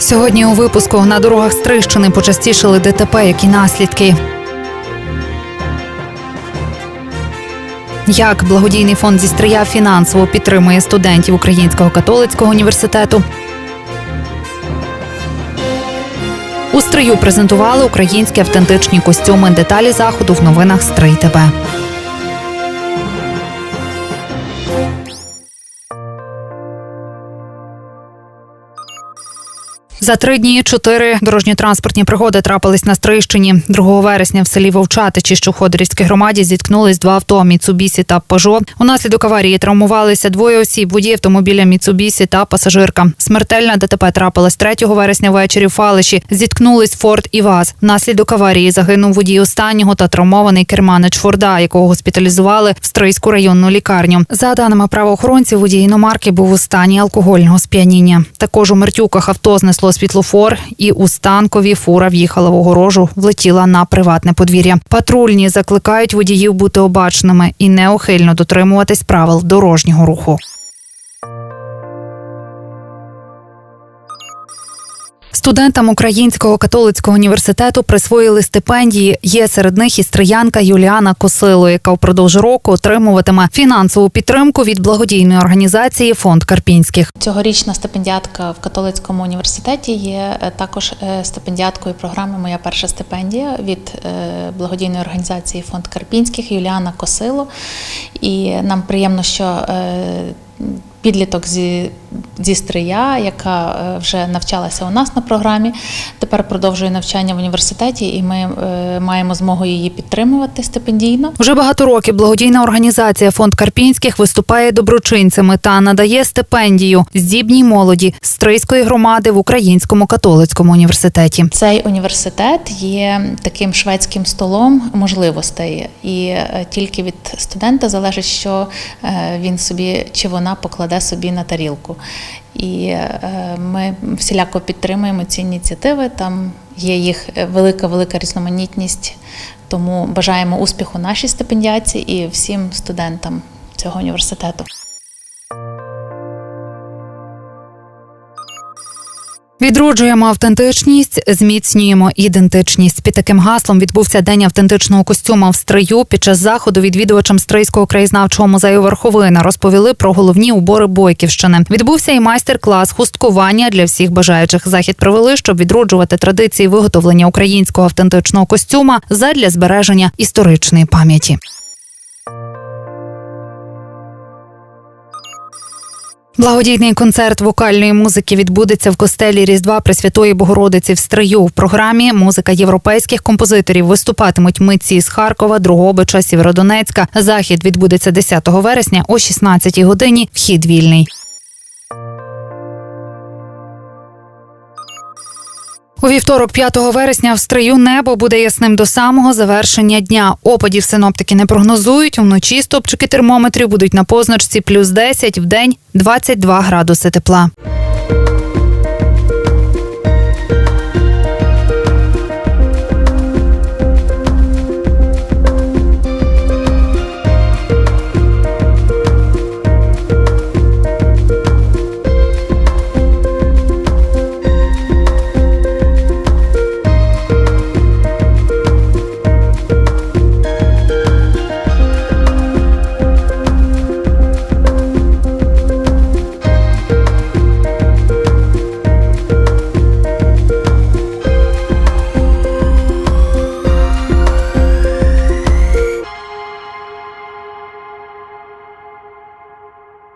Сьогодні у випуску на дорогах Стрищини почастішили ДТП, які наслідки. Як благодійний фонд зі Стрия фінансово підтримує студентів Українського католицького університету. У стрию презентували українські автентичні костюми. Деталі заходу в новинах Стрий ТБ. За три дні чотири дорожньо-транспортні пригоди трапились на Стрийщині. 2 вересня в селі Вовчатичі, що в Ходорівській громаді, зіткнулись два авто Міцубісі та Пежо. Унаслідок аварії травмувалися двоє осіб, водій автомобіля Міцубісі та пасажирка. Смертельна ДТП трапилась 3 вересня ввечері в Фалиші. Зіткнулись Форд і ВАЗ. Внаслідок аварії загинув водій останнього та травмований керманич Форда, якого госпіталізували в Стрийську районну лікарню. За даними правоохоронців, водій іномарки був у стані алкогольного сп'яніння. Також у Мертюках авто знесло світлофор, і у станкові фура в'їхала в огорожу, влетіла на приватне подвір'я. Патрульні закликають водіїв бути обачними і неухильно дотримуватись правил дорожнього руху. Студентам Українського католицького університету присвоїли стипендії. Є серед них і стріянка Юліана Косило, яка впродовж року отримуватиме фінансову підтримку від благодійної організації Фонд Карпінських. Цьогорічна стипендіатка в католицькому університеті є е, також е, стипендіаткою програми Моя перша стипендія від е, благодійної організації Фонд Карпінських Юліана Косило. І нам приємно, що підліток зі, зі Стрия, яка е, вже навчалася у нас на програмі, тепер продовжує навчання в університеті, і ми е, маємо змогу її підтримувати стипендійно. Вже багато років благодійна організація Фонд Карпінських виступає доброчинцями та надає стипендію здібній молоді Стрийської громади в Українському католицькому університеті. Цей університет є таким шведським столом можливостей, і е, тільки від студента залежить, що е, він собі чи вона покладе собі на тарілку. І е, ми всіляко підтримуємо ці ініціативи. Там є їх велика велика різноманітність. Тому бажаємо успіху нашій стипендіаці і всім студентам цього університету. Відроджуємо автентичність, зміцнюємо ідентичність. Під таким гаслом відбувся день автентичного костюма в стрию. Під час заходу відвідувачам Стрийського краєзнавчого музею Верховина розповіли про головні убори Бойківщини. Відбувся і майстер-клас хусткування для всіх бажаючих. Захід провели, щоб відроджувати традиції виготовлення українського автентичного костюма задля збереження історичної пам'яті. Благодійний концерт вокальної музики відбудеться в костелі Різдва Пресвятої Богородиці в Стрию. В програмі музика європейських композиторів виступатимуть митці з Харкова, Другобича, Сєвєродонецька. Захід відбудеться 10 вересня о 16 годині. Вхід вільний. У вівторок, 5 вересня, в стрию небо буде ясним до самого завершення дня. Опадів синоптики не прогнозують. Вночі стопчики термометрів будуть на позначці плюс 10, в день 22 градуси тепла.